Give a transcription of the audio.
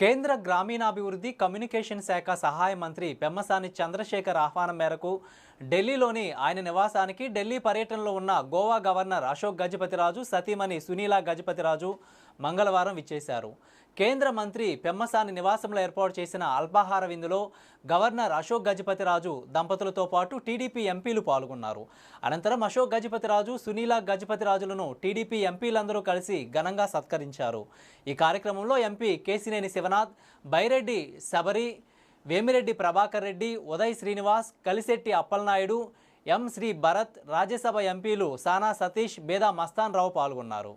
కేంద్ర గ్రామీణాభివృద్ధి కమ్యూనికేషన్ శాఖ సహాయ మంత్రి పెమ్మసాని చంద్రశేఖర్ ఆహ్వానం మేరకు ఢిల్లీలోని ఆయన నివాసానికి ఢిల్లీ పర్యటనలో ఉన్న గోవా గవర్నర్ అశోక్ గజపతిరాజు సతీమణి సునీలా గజపతిరాజు మంగళవారం విచ్చేశారు. కేంద్ర మంత్రి పెమ్మసాని నివాసంలో ఏర్పాటు చేసిన అల్పాహార విందులో గవర్నర్ అశోక్ గజపతిరాజు దంపతులతో పాటు టీడీపీ ఎంపీలు పాల్గొన్నారు. అనంతరం అశోక్ గజపతిరాజు సునీల గజపతిరాజులను టీడీపీ ఎంపీలందరూ కలిసి ఘనంగా సత్కరించారు. ఈ కార్యక్రమంలో ఎంపీ కేసినేని శివనాథ్ బైరెడ్డి శబరి వేమిరెడ్డి ప్రభాకర్ రెడ్డి ఉదయ్ శ్రీనివాస్ కలిశెట్టి అప్పలనాయుడు ఎం శ్రీ భరత్ రాజ్యసభ ఎంపీలు సానా సతీష్ బేదా మస్తాన్ రావు పాల్గొన్నారు.